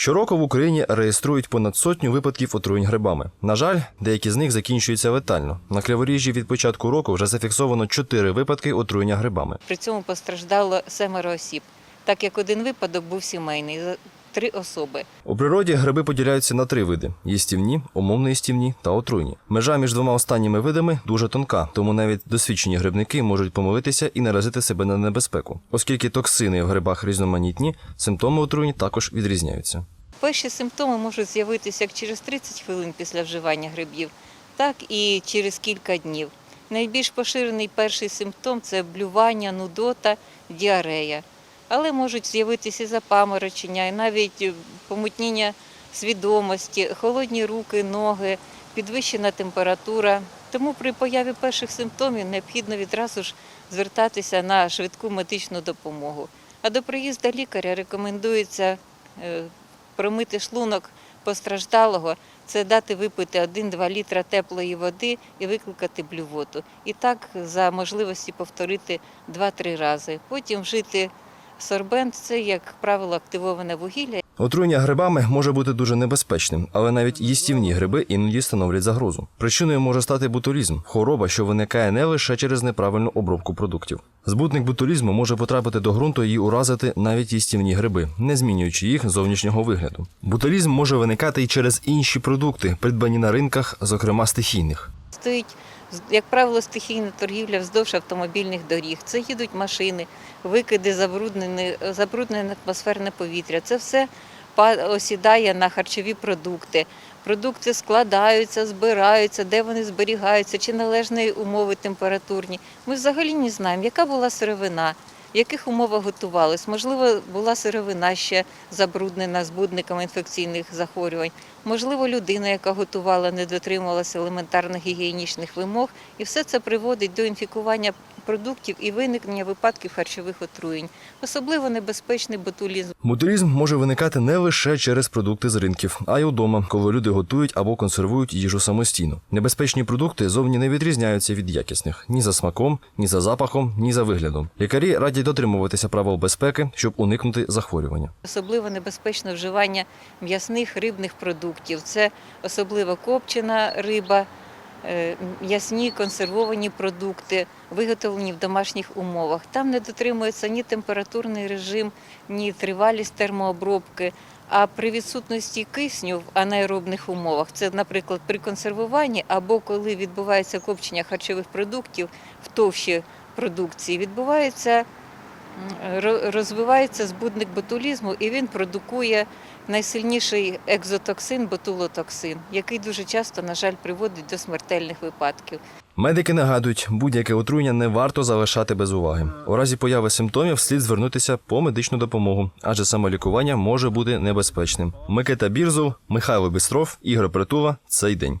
Щороку в Україні реєструють понад сотню випадків отруєнь грибами. На жаль, деякі з них закінчуються летально. На Криворіжжі від початку року вже зафіксовано чотири випадки отруєння грибами. При цьому постраждало семеро осіб, так як один випадок був сімейний три особи. У природі гриби поділяються на три види: їстівні, умовно їстівні та отруйні. Межа між двома останніми видами дуже тонка, тому навіть досвідчені грибники можуть помилитися і наразити себе на небезпеку. Оскільки токсини в грибах різноманітні, симптоми отруєнь також відрізняються. Перші симптоми можуть з'явитися як через 30 хвилин після вживання грибів, так і через кілька днів. Найбільш поширений перший симптом це блювання, нудота, діарея. Але можуть з'явитися і запаморочення, і навіть е, помутніння свідомості, холодні руки, ноги, підвищена температура. Тому при появі перших симптомів необхідно відразу ж звертатися на швидку медичну допомогу. А до приїзду лікаря рекомендується е, промити шлунок постраждалого, це дати випити 1-2 літра теплої води і викликати блювоту. І так за можливості повторити 2-3 рази. Потім вжити сорбент це, як правило, активоване вугілля. Отруєння грибами може бути дуже небезпечним, але навіть їстівні гриби іноді становлять загрозу. Причиною може стати ботулізм, хвороба, що виникає не лише через неправильну обробку продуктів. Збутник ботулізму може потрапити до ґрунту і уразити навіть їстівні гриби, не змінюючи їх зовнішнього вигляду. Ботулізм може виникати і через інші продукти, придбані на ринках, зокрема стихійних. Стоїть, як правило, стихійна торгівля вздовж автомобільних доріг. Це їдуть машини, викиди, забруднене, забруднене атмосферне повітря. Це все осідає на харчові продукти. Продукти складаються, збираються, де вони зберігаються, чи належні умови температурні. Ми взагалі не знаємо, яка була сировина, в яких умовах готувались. Можливо, була сировина ще забруднена збудниками інфекційних захворювань. Можливо, людина, яка готувала, не дотримувалася елементарних гігієнічних вимог, і все це приводить до інфікування продуктів і виникнення випадків харчових отруєнь. Особливо небезпечний ботулізм. Ботулізм може виникати не лише через продукти з ринків, а й удома, коли люди готують або консервують їжу самостійно. Небезпечні продукти зовні не відрізняються від якісних ні за смаком, ні за запахом, ні за виглядом. Лікарі радять дотримуватися правил безпеки, щоб уникнути захворювання. Особливо небезпечно вживання м'ясних рибних продуктів. Це особливо копчена риба, м'ясні консервовані продукти, виготовлені в домашніх умовах. Там не дотримується ні температурний режим, ні тривалість термообробки. А при відсутності кисню в анаеробних умовах, це, наприклад, при консервуванні або коли відбувається копчення харчових продуктів в товщі продукції, відбувається розвивається збудник ботулізму, і він продукує найсильніший екзотоксин ботулотоксин, який дуже часто, на жаль, приводить до смертельних випадків. Медики нагадують, будь-яке отруєння не варто залишати без уваги. У разі появи симптомів слід звернутися по медичну допомогу, адже самолікування може бути небезпечним. Микита Бірзов, Михайло Бістров, Ігор Притула. Цей день.